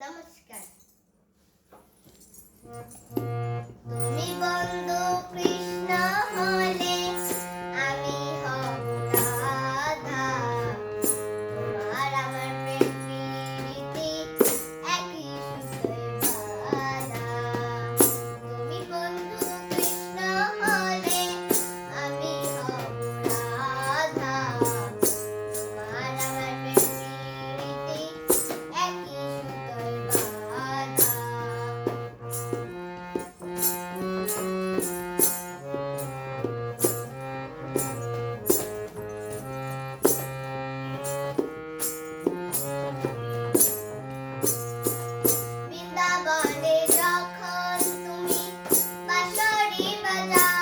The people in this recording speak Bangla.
নমস্কার राजा